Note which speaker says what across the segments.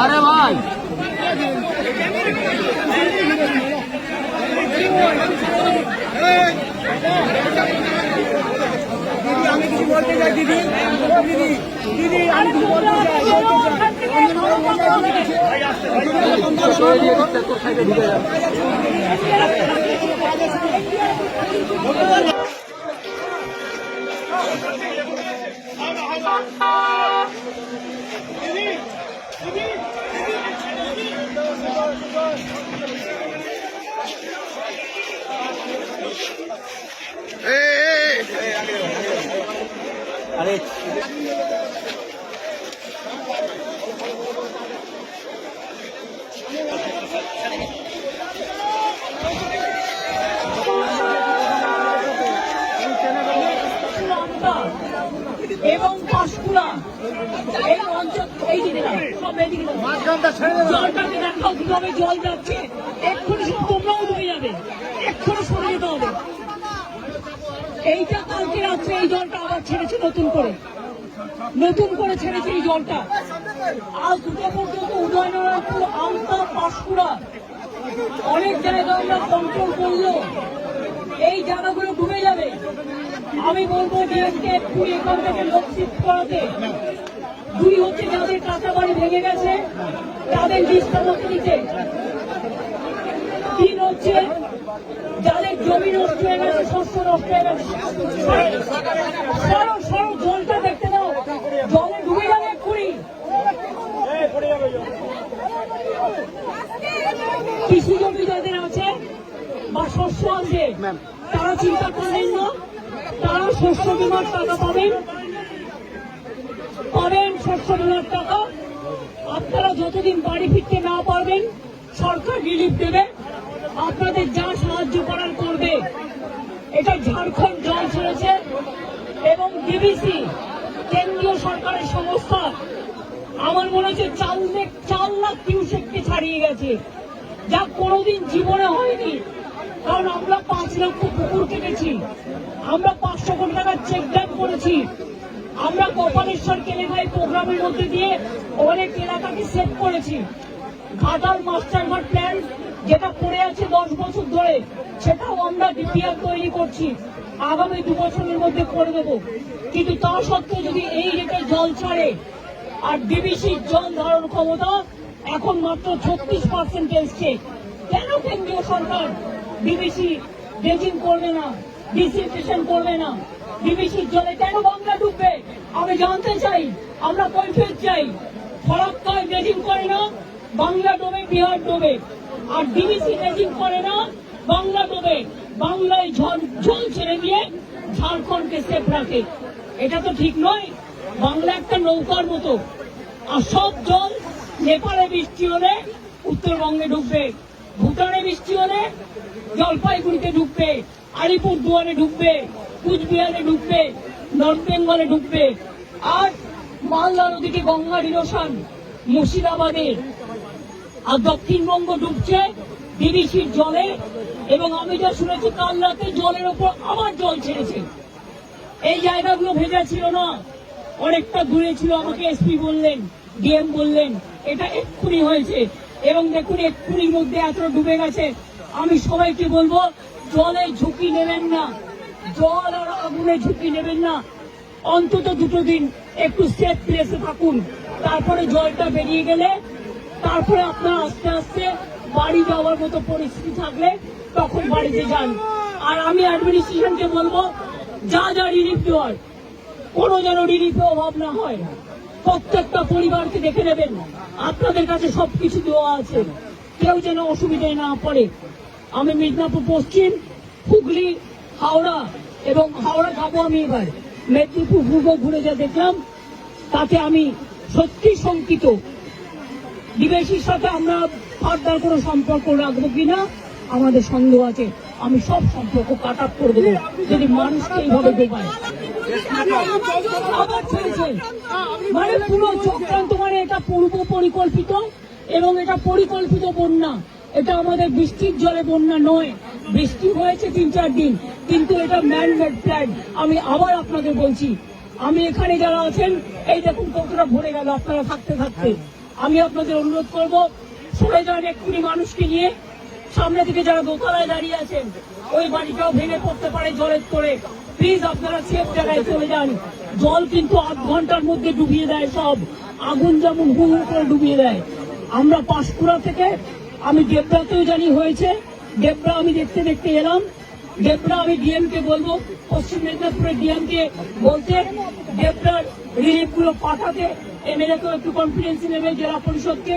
Speaker 1: আরে ভাই
Speaker 2: আমি কিছু বলতে চাই দিদি দিদি দিদি আমি বলতে চাই
Speaker 3: লঙ্কা এবং পাঁশকুড়া এই অঞ্চল দিকে। জলটাকে দেখাও কীভাবে জল যাচ্ছে এক্ষুনি সব তোমরাও ডুবে যাবে এক্ষুনি এইটা কালকে রাত্রে এই জলটা আবার ছেড়েছে নতুন করে। নতুন করে ছেড়েছে এই জলটা। আজ দুটো পর্যন্ত উদয়নারায়ণপুর আমতা, পাঁশকুড়া। অনেক জায়গা আমরা কন্ট্রোল করল এই জায়গাগুলো ডুবে যাবে। আমি বলব ডিএমকে এক্ষুনি এখান থেকে লোক করাতে দুই হচ্ছে যাদের কাঁচা বাড়ি ভেঙে গেছে, তাদের লিস্টটা মতো দিতে। তিন হচ্ছে জমি নষ্ট হয়ে গেছে শস্য নষ্ট হয়ে গেছে। সরো সরো জলটা দেখতে দাও। জলে ডুবে যাবে এক্ষুনি কৃষি জমি যাদের আছে বা শস্য আছে তারা চিন্তা করবেন না। তারা শস্য বিমার টাকা পাবেন। পাবেন শস্য বিমার টাকা। আপনারা যতদিন বাড়ি ফিরতে না পারবেন সরকার রিলিফ দেবে। আপনাদের যা সাহায্য করার এটা ঝাড়খণ্ড জল ছেড়েছে এবং ডিবিসি কেন্দ্রীয় সরকারের সংস্থা আমার মনে হচ্ছে চার লাখ চার লাখ কিউসেককে ছাড়িয়ে গেছে, যা কোনোদিন জীবনে হয়নি। কারণ আমরা পাঁচ লক্ষ পুকুর কেটেছি, আমরা পাঁচশো কোটি টাকার চেক ড্যাম করেছি, আমরা কপালেশ্বর কেলেভাই প্রোগ্রামের মধ্যে দিয়ে অনেক এলাকাকে সেভ করেছি। ঘাটার মাস্টার প্ল্যান যেটা পড়ে আছে দশ বছর ধরে সেটাও আমরা ডিপিআর তৈরি করছি। আগামী দু বছরের মধ্যে করে দেবো। কিন্তু তা সত্ত্বেও যদি এই রেটে জল ছাড়ে, আর ডিবিসির জল ধারণ ক্ষমতা এখন মাত্র ছত্রিশ পার্সেন্ট এসছে, কেন কেন্দ্রীয় সরকার ডিবিসি ড্রেজিং করবে না, ডিসিনফেকশন করবে না? ডিবিসির জলে কেন বাংলা ডুববে? আমি জানতে চাই, আমরা কৈফিয়ত চাই। ফরাক্কায় ড্রেজিং করে না, বাংলা ডোবে বিহার ডোবে আর ডিবিসি ড্রেজিং করে না বাংলা ডোবে বাংলায় ঝড় জল ছেড়ে দিয়ে ঝাড়খণ্ডকে সেফ রাখে। এটা তো ঠিক নয়, বাংলা একটা নৌকার মতো। আর সব জল নেপালে বৃষ্টি হলে উত্তরবঙ্গে ঢুকবে ভুটানে বৃষ্টি হলে জলপাইগুড়িতে ঢুকবে আলিপুর দুয়ারে ঢুকবে কুচবিহারে ঢুকবে নর্থ বেঙ্গলে ঢুকবে আর মালদা নদীতে গঙ্গা নিরসন মুর্শিদাবাদের আর দক্ষিণবঙ্গ ডুবছে ডিবিসির জলে, এবং আমি যা শুনেছি কাল রাতে জলের ওপর আবার জল ছেড়েছে। এই জায়গাগুলো ভেজা ছিল না। অনেকটা দূরে ছিল, আমাকে এসপি বললেন ডিএম বললেন, এটা এক্ষুনি হয়েছে। এবং দেখুন, এক্ষুনির মধ্যে এত ডুবে গেছে। আমি সবাইকে বলব, জলে ঝুঁকি নেবেন না। জল আর আগুনে ঝুঁকি নেবেন না। অন্তত দুটো দিন একটু সেফ প্লেসে থাকুন। তারপরে জলটা বেরিয়ে গেলে, তারপরে আপনারা আস্তে আস্তে বাড়ি যাওয়ার মতো পরিস্থিতি থাকলে তখন বাড়িতে যান। আর আমি অ্যাডমিনিস্ট্রেশনকে বলব, যা যা রিলিফ দেওয়ার, কোনো যেন রিলিফে অভাব না হয়। প্রত্যেকটা পরিবারকে দেখে নেবেন। আপনাদের কাছে সবকিছু দেওয়া আছে। কেউ যেন অসুবিধায় না পড়ে। আমি মিদনাপুর পশ্চিম, হুগলি, হাওড়া এবং হাওড়া যাব আমি এবার। মেদিনীপুর, পূর্ব ঘুরে যা দেখলাম, তাতে আমি সত্যি শঙ্কিত। বিদেশির সাথে আমরা ফার্দার কোনো সম্পর্ক রাখব কিনা? আমাদের সন্দেহ আছে। আমি সব সম্পর্ক কাট আপ করে দেবো। যদি মানুষকে এইভাবে ডোবায় মানে পুরো চক্রান্ত মানে এটা পূর্ব পরিকল্পিত এবং এটা পরিকল্পিত বন্যা। এটা আমাদের বৃষ্টির জলে বন্যা নয়। বৃষ্টি হয়েছে তিন চার দিন। কিন্তু এটা ম্যান মেড প্ল্যান আমি আবার আপনাদের বলছি। আমি এখানে যারা আছেন, এই দেখুন কতটা ভরে গেল আপনারা থাকতে থাকতে। আমি আপনাদের অনুরোধ করব সরে যান এক্ষুনি মানুষকে নিয়ে সামনে থেকে যারা দোতলায় দাঁড়িয়ে আছেন, ওই বাড়িটাও ভেঙে পড়তে পারে জলের তোরে প্লিজ আপনারা সেফ জায়গায় চলে যান। জল কিন্তু আধ ঘণ্টার মধ্যে ডুবিয়ে দেয় সব। আগুন যেমন হু হু করে ডুবিয়ে দেয়। আমরা পাঁশকুড়া থেকে, আমি দেবরাতেও জানি হয়েছে। দেবরা আমি দেখতে দেখতে এলাম। দেবরা আমি ডিএম কে বলব, পশ্চিম মেদিনীপুরের ডিএম কে বলতে, দেবরার রিলিফগুলো পাঠাতে এমএলএ কেও একটু কনফিডেন্স নেবে, জেলা পরিষদকে।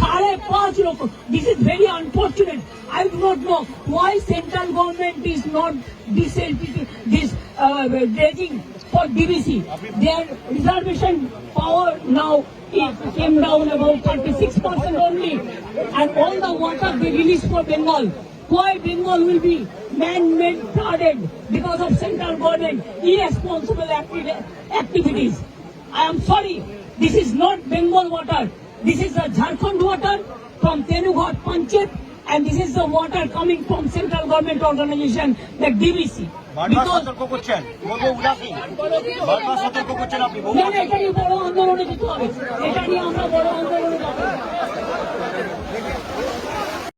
Speaker 3: সাড়ে পাঁচ লক্ষ this is very unfortunate I do not know why central government is not this this dredging for DBC. Their reservation power now it came down about 36% only. And all the water they release for Bengal. Why Bengal will be man-made flooded because of central government irresponsible acti- activities. I am sorry, this is not Bengal water. This is the Jharkhand water from Tenughat Panchayat and this is the water coming from central government organization, the DVC. এটা নিয়ে বড় আন্দোলনে যেতে হবে এটা নিয়ে আমরা বড় আন্দোলনে যাব